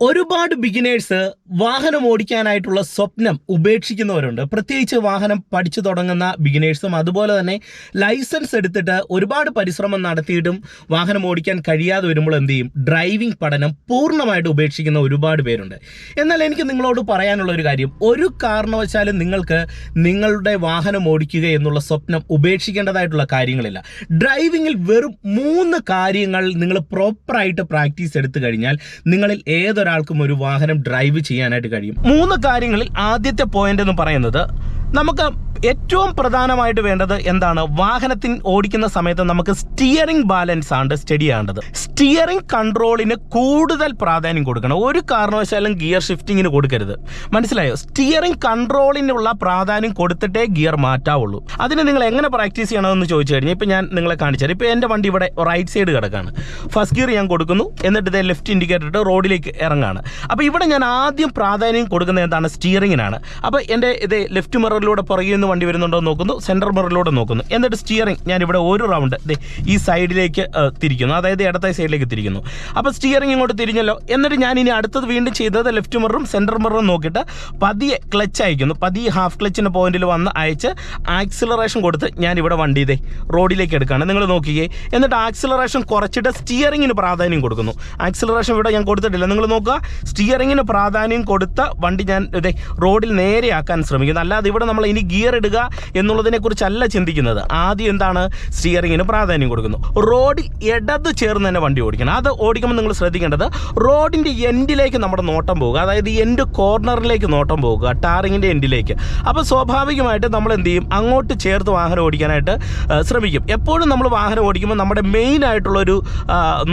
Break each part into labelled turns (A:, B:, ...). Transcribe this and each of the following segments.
A: ഒരുപാട് ബിഗിനേഴ്സ് വാഹനം ഓടിക്കാനായിട്ടുള്ള സ്വപ്നം ഉപേക്ഷിക്കുന്നവരുണ്ട്. പ്രത്യേകിച്ച് വാഹനം പഠിച്ചു തുടങ്ങുന്ന ബിഗിനേഴ്സും അതുപോലെ തന്നെ ലൈസൻസ് എടുത്തിട്ട് ഒരുപാട് പരിശ്രമം നടത്തിയിട്ടും വാഹനം ഓടിക്കാൻ കഴിയാതെ വരുമ്പോൾ എന്ത് ചെയ്യും? ഡ്രൈവിംഗ് പഠനം പൂർണമായിട്ട് ഉപേക്ഷിക്കുന്ന ഒരുപാട് പേരുണ്ട്. എന്നാൽ എനിക്ക് നിങ്ങളോട് പറയാനുള്ള ഒരു കാര്യം. ഒരു കാരണവശാലും നിങ്ങൾക്ക് നിങ്ങളുടെ വാഹനം ഓടിക്കുക എന്നുള്ള സ്വപ്നം ഉപേക്ഷിക്കേണ്ടതായിട്ടുള്ള കാര്യങ്ങളില്ല. ഡ്രൈവിങ്ങിൽ വെറും മൂന്ന് കാര്യങ്ങൾ നിങ്ങൾ പ്രോപ്പറായിട്ട് പ്രാക്ടീസ് എടുത്തു കഴിഞ്ഞാൽ നിങ്ങളിൽ ഏതൊരാൾക്കും ഒരു വാഹനം ഡ്രൈവ് ചെയ്യാനായിട്ട് കഴിയും. മൂന്ന് കാര്യങ്ങളിൽ ആദ്യത്തെ പോയിന്റ് എന്ന് പറയുന്നത് നമുക്ക് ഏറ്റവും പ്രധാനമായിട്ട് വേണ്ടത് എന്താണ്? വാഹനത്തിൽ ഓടിക്കുന്ന സമയത്ത് നമുക്ക് സ്റ്റിയറിംഗ് ബാലൻസ് ആണ് സ്റ്റഡി ആണ്ടത് സ്റ്റിയറിംഗ് കൺട്രോളിന് കൂടുതൽ പ്രാധാന്യം കൊടുക്കണം. ഒരു കാരണവശാലും ഗിയർ ഷിഫ്റ്റിങ്ങിന് കൊടുക്കരുത്. മനസ്സിലായോ? സ്റ്റിയറിംഗ് കൺട്രോളിനുള്ള പ്രാധാന്യം കൊടുത്തിട്ടേ ഗിയർ മാറ്റാവുള്ളൂ. അതിന് നിങ്ങൾ എങ്ങനെ പ്രാക്ടീസ് ചെയ്യണമെന്ന് ചോദിച്ചു കഴിഞ്ഞാൽ ഇപ്പം ഞാൻ നിങ്ങളെ കാണിച്ചാൽ ഇപ്പോൾ എന്റെ വണ്ടി ഇവിടെ റൈറ്റ് സൈഡ് കിടക്കാണ്. ഫസ്റ്റ് ഗിയർ ഞാൻ കൊടുക്കുന്നു. എന്നിട്ട് ഇതേ ലെഫ്റ്റ് ഇൻഡിക്കേറ്റർ ഇട്ട് റോഡിലേക്ക് ഇറങ്ങാണ്. അപ്പോൾ ഇവിടെ ഞാൻ ആദ്യം പ്രാധാന്യം കൊടുക്കുന്നത് എന്താണ്? സ്റ്റിയറിങ്ങിനാണ് അപ്പോൾ എന്റെ ഇത് ലെഫ്റ്റ് മിററിലൂടെ പുറകിൽ നിന്ന് വണ്ടി വരുന്നുണ്ടോ നോക്കുന്നു സെന്റർ മിററിലൂടെ നോക്കുന്നു. എന്നിട്ട് സ്റ്റിയറിംഗ് ഞാൻ ഇവിടെ ഒരു റൗണ്ട് ഈ സൈഡിലേക്ക് തിരിക്കുന്നു. അതായത് ഇടത്തെ സൈഡിലേക്ക് തിരിക്കുന്നു. അപ്പോൾ സ്റ്റിയറിംഗ് ഇങ്ങോട്ട് തിരിഞ്ഞല്ലോ. എന്നിട്ട് ഞാൻ ഇനി അടുത്തത് വീണ്ടും ചെയ്തത് ലെഫ്റ്റ് മിററും സെന്റർ മിററും നോക്കിയിട്ട് പതിയെ ക്ലച്ച് അയക്കുന്നു. പതിയെ ഹാഫ് ക്ലച്ചിന്റെ പോയിന്റിൽ വന്ന് അയച്ച് ആക്സിലറേഷൻ കൊടുത്ത് ഞാൻ ഇവിടെ വണ്ടി ഇതേ റോഡിലേക്ക് എടുക്കുകയാണ് നിങ്ങൾ നോക്കിയേ എന്നിട്ട് ആക്സിലറേഷൻ കുറച്ചിട്ട് സ്റ്റിയറിങ്ങിന് പ്രാധാന്യം കൊടുക്കുന്നു. ആക്സിലറേഷൻ ഇവിടെ ഞാൻ കൊടുത്തിട്ടില്ല. നിങ്ങൾ നോക്കുക. സ്റ്റിയറിങ്ങിന് പ്രാധാന്യം കൊടുത്ത വണ്ടി ഞാൻ ഇതേ റോഡിൽ നേരെയാക്കാൻ ശ്രമിക്കുന്നു. അല്ലാതെ ഇവിടെ നമ്മൾ ഇനി ഗിയർ ഇടുക എന്നുള്ളതിനെ കുറിച്ചല്ല ചിന്തിക്കുന്നത്. ആദ്യം എന്താണ്? സ്റ്റിയറിങ്ങിന് പ്രാധാന്യം കൊടുക്കുന്നു. റോഡിൽ ഇടത് ചേർന്ന് തന്നെ വണ്ടി ഓടിക്കണം. അത് ഓടിക്കുമ്പോൾ നിങ്ങൾ ശ്രദ്ധിക്കേണ്ടത് റോഡിന്റെ എൻഡിലേക്ക് നമ്മുടെ നോട്ടം പോകുക അതായത് എൻഡ് കോർണറിലേക്ക് നോട്ടം പോകുക ടാറിങ്ങിന്റെ എൻഡിലേക്ക് അപ്പോൾ സ്വാഭാവികമായിട്ട് നമ്മൾ എന്ത് ചെയ്യും? അങ്ങോട്ട് ചേർത്ത് വാഹനം ഓടിക്കാനായിട്ട് ശ്രമിക്കും. എപ്പോഴും നമ്മൾ വാഹനം ഓടിക്കുമ്പോൾ നമ്മുടെ മെയിൻ ആയിട്ടുള്ളൊരു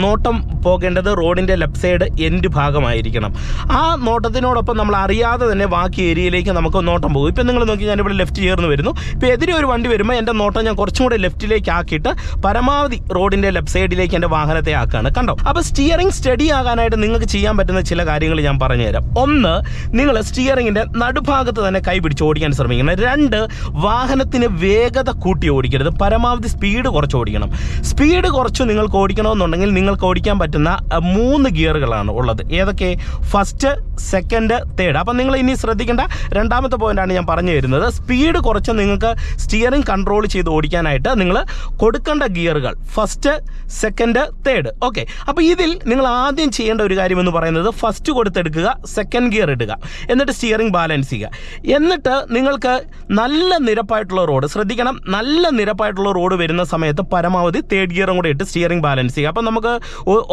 A: നോട്ടം പോകേണ്ടത് റോഡിന്റെ ലെഫ്റ്റ് സൈഡ് എൻഡ് ഭാഗമായിരിക്കണം. ആ നോട്ടത്തിനോടൊപ്പം നമ്മൾ അറിയാതെ തന്നെ ബാക്കി ഏരിയയിലേക്ക് നമുക്ക് നോട്ടം പോകും. ഇപ്പം നിങ്ങൾ നോക്കി ഞാനിവിടെ ലെഫ്റ്റ് ചേർന്ന് വരുന്നു. ഇപ്പോൾ എതിരെ ഒരു വണ്ടി വരുമ്പോൾ എന്റെ നോട്ടം ഞാൻ കുറച്ചും കൂടെ ലെഫ്റ്റിലേക്ക് ആക്കിയിട്ട് പരമാവധി റോഡിന്റെ ലെഫ്റ്റ് സൈഡിലേക്ക് എന്റെ വാഹനത്തെ ആക്കുകയാണ് കണ്ടോ? അപ്പോൾ സ്റ്റിയറിംഗ് സ്റ്റഡി ആകാനായിട്ട് നിങ്ങൾക്ക് ചെയ്യാൻ പറ്റുന്ന ചില കാര്യങ്ങൾ ഞാൻ പറഞ്ഞുതരാം. ഒന്ന് നിങ്ങൾ സ്റ്റിയറിങ്ങിന്റെ നടുഭാഗത്ത് തന്നെ കൈ പിടിച്ച് ഓടിക്കാൻ ശ്രമിക്കണം. രണ്ട് വാഹനത്തിന് വേഗത കൂട്ടി ഓടിക്കരുത്. പരമാവധി സ്പീഡ് കുറച്ച് ഓടിക്കണം. സ്പീഡ് കുറച്ച് നിങ്ങൾക്ക് ഓടിക്കണമെന്നുണ്ടെങ്കിൽ നിങ്ങൾക്ക് ഓടിക്കാൻ പറ്റുന്ന മൂന്ന് ഗിയറുകളാണ് ഉള്ളത്. ഏതൊക്കെ? ഫസ്റ്റ് സെക്കൻഡ് തേർഡ് അപ്പം നിങ്ങൾ ഇനി ശ്രദ്ധിക്കേണ്ട രണ്ടാമത്തെ പോയിന്റാണ് ഞാൻ പറഞ്ഞു തരുന്നത് സ്പീഡ് കുറച്ച് നിങ്ങൾക്ക് സ്റ്റിയറിംഗ് കൺട്രോൾ ചെയ്ത് ഓടിക്കാനായിട്ട് നിങ്ങൾ കൊടുക്കേണ്ട ഗിയറുകൾ. ഫസ്റ്റ് സെക്കൻഡ് തേർഡ് ഓക്കെ അപ്പോൾ ഇതിൽ നിങ്ങൾ ആദ്യം ചെയ്യേണ്ട ഒരു കാര്യം എന്ന് പറയുന്നത് ഫസ്റ്റ് കൊടുത്തെടുക്കുക സെക്കൻഡ് ഗിയർ ഇടുക. എന്നിട്ട് സ്റ്റിയറിംഗ് ബാലൻസ് ചെയ്യുക. എന്നിട്ട് നിങ്ങൾക്ക് നല്ല നിരപ്പായിട്ടുള്ള റോഡ് ശ്രദ്ധിക്കണം നല്ല നിരപ്പായിട്ടുള്ള റോഡ് വരുന്ന സമയത്ത് പരമാവധി തേർഡ് ഗിയറും കൂടെ ഇട്ട് സ്റ്റിയറിംഗ് ബാലൻസ് ചെയ്യുക. അപ്പോൾ നമുക്ക്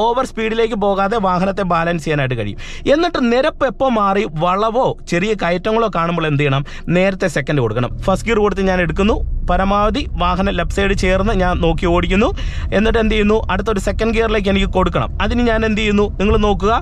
A: ഓവർ സ്പീഡിലേക്ക് പോകാതെ വാഹനത്തെ ബാലൻസ് ചെയ്യാനായിട്ട് കഴിയും. എന്നിട്ട് നിരപ്പ് എപ്പോൾ മാറി വളവോ ചെറിയ കയറ്റങ്ങളോ കാണുമ്പോൾ എന്ത് ചെയ്യണം? നേരത്തെ സെക്കൻഡ് കൊടുക്കണം. ഫസ്റ്റ് ഗിയർ കൊടുത്ത് ഞാൻ എടുക്കുന്നു. പരമാവധി വാഹനം ലെഫ്റ്റ് സൈഡ് ചേർന്ന് ഞാൻ നോക്കി ഓടിക്കുന്നു. എന്നിട്ട് എന്ത് ചെയ്യുന്നു? അടുത്തൊരു സെക്കൻഡ് ഗിയറിലേക്ക് എനിക്ക് കൊടുക്കണം. അതിന് ഞാൻ എന്ത് ചെയ്യുന്നു? നിങ്ങൾ നോക്കുക.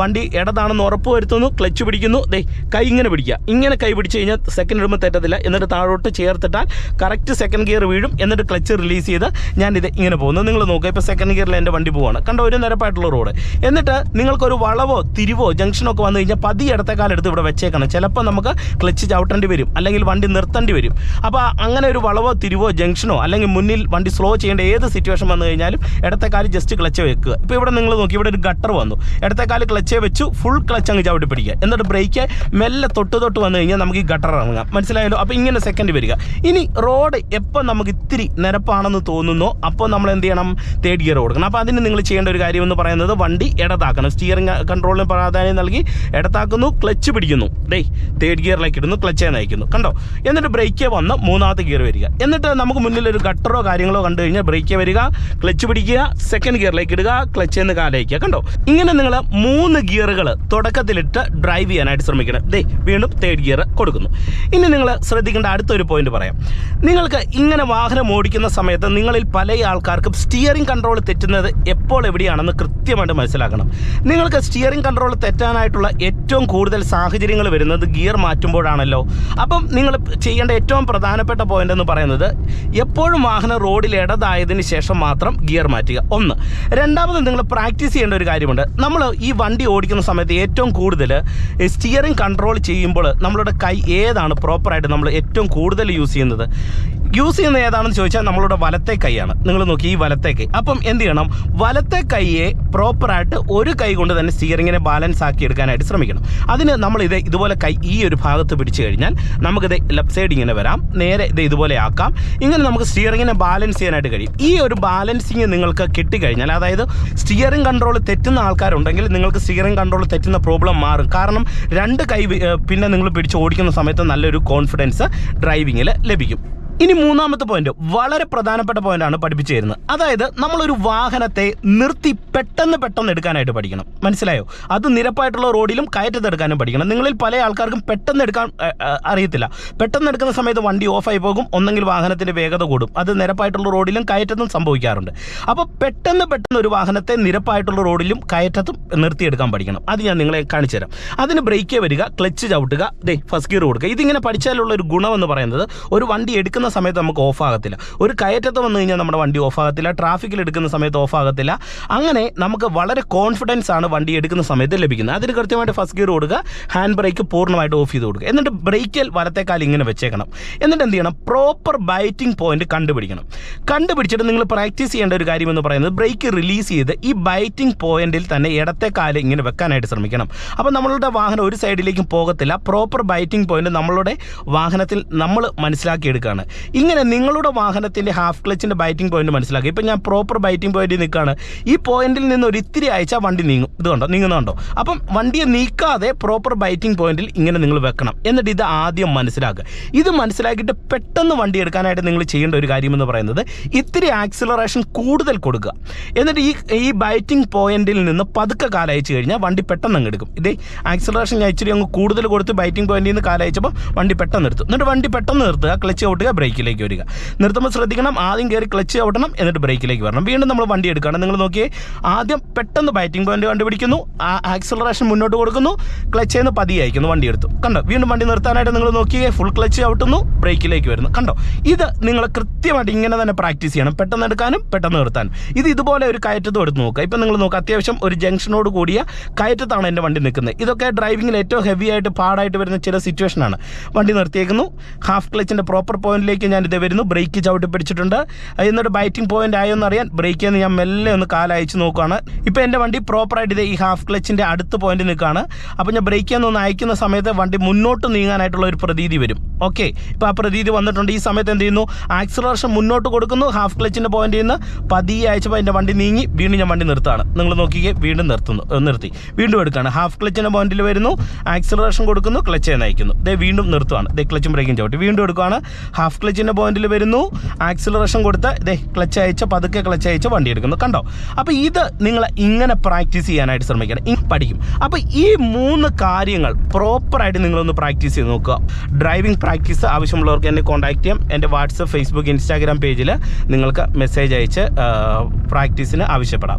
A: വണ്ടി ഇടതാണെന്ന് ഉറപ്പ് വരുത്തുന്നു. ക്ലച്ച് പിടിക്കുന്നു. ദേ കൈ ഇങ്ങനെ പിടിക്കുക. ഇങ്ങനെ കൈ പിടിച്ച് കഴിഞ്ഞാൽ സെക്കൻഡ് ഇടുമ്പോൾ തെറ്റത്തില്ല. എന്നിട്ട് താഴോട്ട് ചേർത്തിട്ടാൽ കറക്റ്റ് സെക്കൻഡ് ഗിയർ വീഴും. എന്നിട്ട് ക്ലച്ച് റിലീസ് ചെയ്ത് ഞാനിത് ഇങ്ങനെ പോകുന്നു. നിങ്ങൾ നോക്കുക. ഇപ്പോൾ സെക്കൻഡ് ഗിയറിൽ എന്റെ വണ്ടി പോവാണ്. കണ്ട? ഒരു നിരപ്പായിട്ടുള്ള റോഡ് എന്നിട്ട് നിങ്ങൾക്കൊരു വളവോ തിരിവോ ജംഗ്ഷനോ ഒക്കെ വന്നു കഴിഞ്ഞാൽ പതി ഇടത്തെ കാലെടുത്ത് ഇവിടെ വെച്ചേക്കണം. ചിലപ്പോൾ നമുക്ക് ക്ലച്ച് ചവിട്ടേണ്ടി വരും. അല്ലെങ്കിൽ വണ്ടി നിർത്തേണ്ടി വരും. അപ്പോൾ അങ്ങനെ ഒരു വളവോ തിരിവോ ജംഗ്ഷനോ അല്ലെങ്കിൽ മുന്നിൽ വണ്ടി സ്ലോ ചെയ്യേണ്ട ഏത് സിറ്റുവേഷൻ വന്നു കഴിഞ്ഞാലും ഇടത്തെ കാൽ ജസ്റ്റ് ക്ലച്ച് വെക്കുക. ഇപ്പോൾ ഇവിടെ നിങ്ങൾ നോക്കി ഇവിടെ ഒരു ഗട്ടർ വന്നു. ഇടത്തെ കാൽ ക്ലച്ചേ വെച്ചു ഫുൾ ക്ലച്ച് അങ്ങ് ചവിട്ടി പിടിക്കുക. എന്നിട്ട് ബ്രേക്ക് മെല്ലെ തൊട്ട് തൊട്ട് വന്നു കഴിഞ്ഞാൽ നമുക്ക് ഈ ഗട്ടർ ഇറങ്ങാം. മനസ്സിലായല്ലോ? അപ്പോൾ ഇങ്ങനെ സെക്കൻഡ് വരിക. ഇനി റോഡ് എപ്പോൾ നമുക്ക് ഇത്തിരി നിരപ്പാണെന്ന് തോന്നുന്നോ അപ്പോൾ നമ്മൾ എന്ത് ചെയ്യണം? തേർഡ് ഗിയർ കൊടുക്കണം. അപ്പോൾ അതിന് നിങ്ങൾ ചെയ്യേണ്ട ഒരു കാര്യം എന്ന് പറയുന്നത് വണ്ടി ഇടതാക്കണം. സ്റ്റിയറിംഗ് കൺട്രോളിന് പ്രാധാന്യം നൽകി ഇടത്താക്കുന്നു ക്ലച്ച് പിടിക്കുന്നു. ഡേ തേർഡ് ഗിയറിലേക്ക് ഇടുന്നു ക്ലച്ചേ നയിക്കുന്നു. കണ്ടോ? എന്നിട്ട് ബ്രേക്ക് വന്ന് മൂന്നാമത്തെ ഗിയർ വരിക. എന്നിട്ട് നമുക്ക് മുന്നിൽ ഒരു ഗട്ടറോ കാര്യങ്ങളോ കണ്ടു കഴിഞ്ഞാൽ ബ്രേക്ക് വരിക ക്ലച്ച് പിടിക്കുക സെക്കൻഡ് ഗിയറിലേക്ക് ഇടുക ക്ലച്ച് എന്ന് കാലയക്കുക. കണ്ടോ? ഇങ്ങനെ നിങ്ങൾ മൂന്ന് ഗിയറുകൾ തുടക്കത്തിലിട്ട് ഡ്രൈവ് ചെയ്യാനായിട്ട് ശ്രമിക്കണം. ദേ വീണ്ടും തേർഡ് ഗിയർ കൊടുക്കുന്നു. ഇനി നിങ്ങൾ ശ്രദ്ധിക്കേണ്ട അടുത്തൊരു പോയിന്റ് പറയാം. നിങ്ങൾക്ക് ഇങ്ങനെ വാഹനം ഓടിക്കുന്ന സമയത്ത് നിങ്ങളിൽ പല ആൾക്കാർക്കും സ്റ്റിയറിംഗ് കൺട്രോൾ തെറ്റുന്നത് എപ്പോൾ എവിടെയാണെന്ന് കൃത്യമായിട്ട് മനസ്സിലാക്കണം. നിങ്ങൾക്ക് സ്റ്റിയറിംഗ് കൺട്രോൾ തെറ്റാനായിട്ടുള്ള ഏറ്റവും കൂടുതൽ സാഹചര്യങ്ങൾ വരുന്നത് ഗിയർ മാറ്റുമ്പോഴാണല്ലോ. അപ്പം നിങ്ങൾ ചെയ്യേണ്ട ഏറ്റവും പ്രധാനപ്പെട്ട പോയിന്റ് എന്ന് പറയുന്നത് എപ്പോഴും വാഹനം റോഡിൽ ഇടതായതിനു ശേഷം മാത്രം ഗിയർ മാറ്റുക. ഒന്ന്. രണ്ടാമത് നിങ്ങൾ പ്രാക്ടീസ് ചെയ്യേണ്ട ഒരു കാര്യമുണ്ട്. നമ്മൾ ഈ വണ്ടി ഓടിക്കുന്ന സമയത്ത് ഏറ്റവും കൂടുതൽ സ്റ്റിയറിംഗ് കൺട്രോൾ ചെയ്യുമ്പോൾ നമ്മളുടെ കൈ ഏതാണ് പ്രോപ്പറായിട്ട് നമ്മൾ ഏറ്റവും കൂടുതൽ യൂസ് ചെയ്യുന്നത്? യൂസ് ചെയ്യുന്ന ഏതാണെന്ന് ചോദിച്ചാൽ നമ്മളുടെ വലത്തെ കൈയാണ്. നിങ്ങൾ നോക്കി ഈ വലത്തെ കൈ. അപ്പം എന്ത് ചെയ്യണം? വലത്തെ കൈയെ പ്രോപ്പറായിട്ട് ഒരു കൈ കൊണ്ട് തന്നെ സ്റ്റിയറിങ്ങിനെ ബാലൻസ് ആക്കി എടുക്കാനായിട്ട് ശ്രമിക്കണം. അതിന് നമ്മൾ ഇത് ഇതുപോലെ കൈ ഈ ഒരു ഭാഗത്ത് പിടിച്ചു കഴിഞ്ഞാൽ നമുക്കിത് ലെഫ്റ്റ് സൈഡ് ഇങ്ങനെ വരാം. നേരെ ഇത് ഇതുപോലെ ആക്കാം. ഇങ്ങനെ നമുക്ക് സ്റ്റിയറിങ്ങിനെ ബാലൻസ് ചെയ്യാനായിട്ട് കഴിയും. ഈ ഒരു ബാലൻസിങ് നിങ്ങൾക്ക് കിട്ടിക്കഴിഞ്ഞാൽ അതായത് സ്റ്റിയറിംഗ് കൺട്രോൾ തെറ്റുന്ന ആൾക്കാരുണ്ടെങ്കിൽ നിങ്ങൾക്ക് സ്റ്റിയറിംഗ് കൺട്രോൾ തെറ്റുന്ന പ്രോബ്ലം മാറും. കാരണം രണ്ട് കൈ പിന്നെ നിങ്ങൾ പിടിച്ച് ഓടിക്കുന്ന സമയത്ത് നല്ലൊരു കോൺഫിഡൻസ് ഡ്രൈവിങ്ങിൽ ലഭിക്കും. ഇനി മൂന്നാമത്തെ പോയിന്റ് വളരെ പ്രധാനപ്പെട്ട പോയിന്റാണ് പഠിപ്പിച്ചു തരുന്നത് അതായത് നമ്മളൊരു വാഹനത്തെ നിർത്തി പെട്ടെന്ന് പെട്ടെന്ന് എടുക്കാനായിട്ട് പഠിക്കണം. മനസ്സിലായോ? അത് നിരപ്പായിട്ടുള്ള റോഡിലും കയറ്റത്തെടുക്കാനും പഠിക്കണം. നിങ്ങളിൽ പല ആൾക്കാർക്കും പെട്ടെന്ന് എടുക്കാൻ അറിയത്തില്ല. പെട്ടെന്ന് എടുക്കുന്ന സമയത്ത് വണ്ടി ഓഫായി പോകും ഒന്നെങ്കിൽ വാഹനത്തിന്റെ വേഗത കൂടും. അത് നിരപ്പായിട്ടുള്ള റോഡിലും കയറ്റത്തും സംഭവിക്കാറുണ്ട്. അപ്പോൾ പെട്ടെന്ന് പെട്ടെന്ന് ഒരു വാഹനത്തെ നിരപ്പായിട്ടുള്ള റോഡിലും കയറ്റത്തും നിർത്തിയെടുക്കാൻ പഠിക്കണം. അത് ഞാൻ നിങ്ങളെ കാണിച്ചു തരാം. അതിന് ബ്രേക്ക് വരിക ക്ലച്ച് ചവിട്ടുക ദേ ഫസ്റ്റ് ഗിയർ കൊടുക്കുക. ഇതിങ്ങനെ പഠിച്ചാലുള്ള ഒരു ഗുണമെന്ന് പറയുന്നത് ഒരു വണ്ടി എടുക്കുന്ന സമയത്ത് നമുക്ക് ഓഫ് ആകത്തില്ല ഒരു കയറ്റത്ത് വന്നു കഴിഞ്ഞാൽ നമ്മുടെ വണ്ടി ഓഫ് ആകത്തില്ല ട്രാഫിക്കിൽ എടുക്കുന്ന സമയത്ത് ഓഫ് ആകത്തില്ല അങ്ങനെ നമുക്ക് വളരെ കോൺഫിഡൻസ് ആണ് വണ്ടി എടുക്കുന്ന സമയത്ത് ലഭിക്കുന്നത്. അതിന് കൃത്യമായിട്ട് ഫസ്റ്റ് ഗിയർ കൊടുക്കുക ഹാൻഡ് ബ്രേക്ക് പൂർണമായിട്ട് ഓഫ് ചെയ്ത് കൊടുക്കുക. എന്നിട്ട് ബ്രേക്കിൽ വലത്തേക്കാൽ ഇങ്ങനെ വെച്ചേക്കണം. എന്നിട്ട് എന്ത് ചെയ്യണം? പ്രോപ്പർ ബൈറ്റിംഗ് പോയിന്റ് കണ്ടുപിടിക്കണം. കണ്ടുപിടിച്ചിട്ട് നിങ്ങൾ പ്രാക്ടീസ് ചെയ്യേണ്ട ഒരു കാര്യം എന്ന് പറയുന്നത് ബ്രേക്ക് റിലീസ് ചെയ്ത് ഈ ബൈറ്റിംഗ് പോയിന്റിൽ തന്നെ ഇടത്തെ കാൽ ഇങ്ങനെ വെക്കാനായിട്ട് ശ്രമിക്കണം. അപ്പോൾ നമ്മളുടെ വാഹനം ഒരു സൈഡിലേക്കും പോകത്തില്ല. പ്രോപ്പർ ബൈറ്റിംഗ് പോയിന്റ് നമ്മളുടെ വാഹനത്തിൽ നമ്മൾ മനസ്സിലാക്കിയെടുക്കുകയാണ്. ഇങ്ങനെ നിങ്ങളുടെ വാഹനത്തിന്റെ ഹാഫ് ക്ലച്ചിന്റെ ബൈറ്റിംഗ് പോയിന്റ് മനസ്സിലാക്കി. ഇപ്പം ഞാൻ പ്രോപ്പർ ബൈറ്റിംഗ് പോയിന്റിൽ നിൽക്കുകയാണ് ഈ പോയിന്റിൽ നിന്ന് ഒരു ഇത്തിരി അയച്ചാൽ വണ്ടി നീങ്ങും. ഇത് കണ്ടോ? നീങ്ങുന്നുണ്ടോ? അപ്പം വണ്ടിയെ നീക്കാതെ പ്രോപ്പർ ബൈറ്റിംഗ് പോയിന്റിൽ ഇങ്ങനെ നിങ്ങൾ വെക്കണം. എന്നിട്ട് ഇത് ആദ്യം മനസ്സിലാക്കുക. ഇത് മനസ്സിലാക്കിയിട്ട് പെട്ടെന്ന് വണ്ടി എടുക്കാനായിട്ട് നിങ്ങൾ ചെയ്യേണ്ട ഒരു കാര്യമെന്ന് പറയുന്നത് ഇത്തിരി ആക്സിലറേഷൻ കൂടുതൽ കൊടുക്കുക. എന്നിട്ട് ഈ ഈ ബൈറ്റിംഗ് പോയിന്റിൽ നിന്ന് പതുക്കെ കാലയച്ചു കഴിഞ്ഞാൽ വണ്ടി പെട്ടെന്ന് അങ്ങ് എടുക്കും. ഇതേ ആക്സിലറേഷൻ ഞാൻ ഇച്ചിരി അങ്ങ് കൂടുതൽ കൊടുത്ത് ബൈറ്റിംഗ് പോയിന്റിൽ നിന്ന് കാലയച്ചപ്പോൾ വണ്ടി പെട്ടെന്ന് നിർത്തും എന്നിട്ട് വണ്ടി പെട്ടെന്ന് നിർത്തുക ക്ലച്ച് ചവിട്ടുക ബ്രേക്കിലേക്ക് വരിക. നിർത്തുമ്പോൾ ശ്രദ്ധിക്കണം ആദ്യം കയറി ക്ലച്ച് ചവിട്ടണം എന്നിട്ട് ബ്രേക്കിലേക്ക് വരണം. വീണ്ടും നമ്മൾ വണ്ടി എടുക്കണം നിങ്ങൾ നോക്കിയേ ആദ്യം പെട്ടെന്ന് ബാറ്റിംഗ് പോയിന്റ് കണ്ടുപിടിക്കുന്നു. ആ ആക്സിലറേഷൻ മുന്നോട്ട് കൊടുക്കുന്നു. ക്ലച്ച് നിന്ന് പതിയെ അയക്കുന്നു വണ്ടി എടുത്തു. കണ്ടോ? വീണ്ടും വണ്ടി നിർത്താനായിട്ട് നിങ്ങൾ നോക്കിയേ ഫുൾ ക്ലച്ച് ചവിട്ടുന്നു ബ്രേക്കിലേക്ക് വരുന്നു. കണ്ടോ? ഇത് നിങ്ങൾ കൃത്യമായിട്ട് ഇങ്ങനെ തന്നെ പ്രാക്ടീസ് ചെയ്യണം. പെട്ടെന്ന് എടുക്കാനും പെട്ടെന്ന് നിർത്താനും. ഇത് ഇതുപോലെ ഒരു കയറ്റത്തും എടുത്ത് നോക്കുക. ഇപ്പം നിങ്ങൾ നോക്കുക അത്യാവശ്യം ഒരു ജംഗ്ഷനോട് കൂടിയ കയറ്റത്താണ് എന്റെ വണ്ടി നിൽക്കുന്നത്. ഇതൊക്കെ ഡ്രൈവിങ്ങിൽ ഏറ്റവും ഹെവി ആയിട്ട് പാടായിട്ട് വരുന്ന ചില സിറ്റുവേഷനാണ് വണ്ടി നിർത്തിയേക്കുന്നു. ഹാഫ് ക്ലച്ചിന്റെ പ്രോപ്പർ പോയിന്റിലേക്ക് ഞാൻ ഇത് വരുന്നു. ബ്രേക്ക് ചവിട്ടി പിടിച്ചിട്ടുണ്ട്. എന്നിട്ട് ബൈറ്റിംഗ് പോയിന്റ് ആയോ എന്ന് അറിയാൻ ബ്രേക്കിൽ നിന്ന് ഞാൻ മെല്ലെ ഒന്ന് കാലയച്ച് നോക്കുകയാണ് ഇപ്പോൾ എന്റെ വണ്ടി പ്രോപ്പറായിട്ട് ഇത് ഈ ഹാഫ് ക്ലച്ചിന്റെ അടുത്ത പോയിന്റ് നിൽക്കുകയാണ്. അപ്പോൾ ഞാൻ ബ്രേക്കിൽ നിന്ന് ഒന്ന് അയക്കുന്ന സമയത്ത് വണ്ടി മുന്നോട്ട് നീങ്ങാനായിട്ടുള്ള ഒരു പ്രതീതി വരും. ഓക്കെ ഇപ്പോൾ ആ പ്രതീതി വന്നിട്ടുണ്ട്. ഈ സമയത്ത് എന്ത് ചെയ്യുന്നു? ആക്സിലറേഷൻ മുന്നോട്ട് കൊടുക്കുന്നു. ഹാഫ് ക്ലച്ചിന്റെ പോയിന്റിൽ നിന്ന് പതിയെ അയച്ചപ്പോൾ എന്റെ വണ്ടി നീങ്ങി. വീണ്ടും ഞാൻ വണ്ടി നിർത്താണ് നിങ്ങൾ നോക്കിയേ വീണ്ടും നിർത്തുന്നു നിർത്തി. വീണ്ടും എടുക്കുകയാണ്. ഹാഫ് ക്ലച്ചിന്റെ പോയിന്റിൽ വരുന്നു. ആക്സിലറേഷൻ കൊടുക്കുന്നു ക്ലച്ച് നയിക്കുന്നു ദേ വീണ്ടും നിർത്തുവാണ് ദേ ക്ലച്ചും ബ്രേക്കും ചവിട്ടി. വീണ്ടും എടുക്കുകയാണ്. ഹാഫ് ക്ലച്ചിന്റെ പോയിന്റിൽ വരുന്നു. ആക്സിലറേഷൻ കൊടുത്ത് ഇതേ ക്ലച്ച് അയച്ച പതുക്കെ ക്ലച്ച് അയച്ച് വണ്ടി എടുക്കുന്നു. കണ്ടോ? അപ്പോൾ ഇത് നിങ്ങൾ ഇങ്ങനെ പ്രാക്ടീസ് ചെയ്യാനായിട്ട് ശ്രമിക്കണം. പഠിക്കും. അപ്പോൾ ഈ മൂന്ന് കാര്യങ്ങൾ പ്രോപ്പറായിട്ട് നിങ്ങളൊന്ന് പ്രാക്ടീസ് ചെയ്ത് നോക്കുക. ഡ്രൈവിംഗ് പ്രാക്ടീസ് ആവശ്യമുള്ളവർക്ക് എന്നെ കോൺടാക്ട് ചെയ്യാം. എന്റെ വാട്സപ്പ് ഫേസ്ബുക്ക് ഇൻസ്റ്റാഗ്രാം പേജിൽ നിങ്ങൾക്ക് മെസ്സേജ് അയച്ച് പ്രാക്ടീസിന് ആവശ്യപ്പെടാം.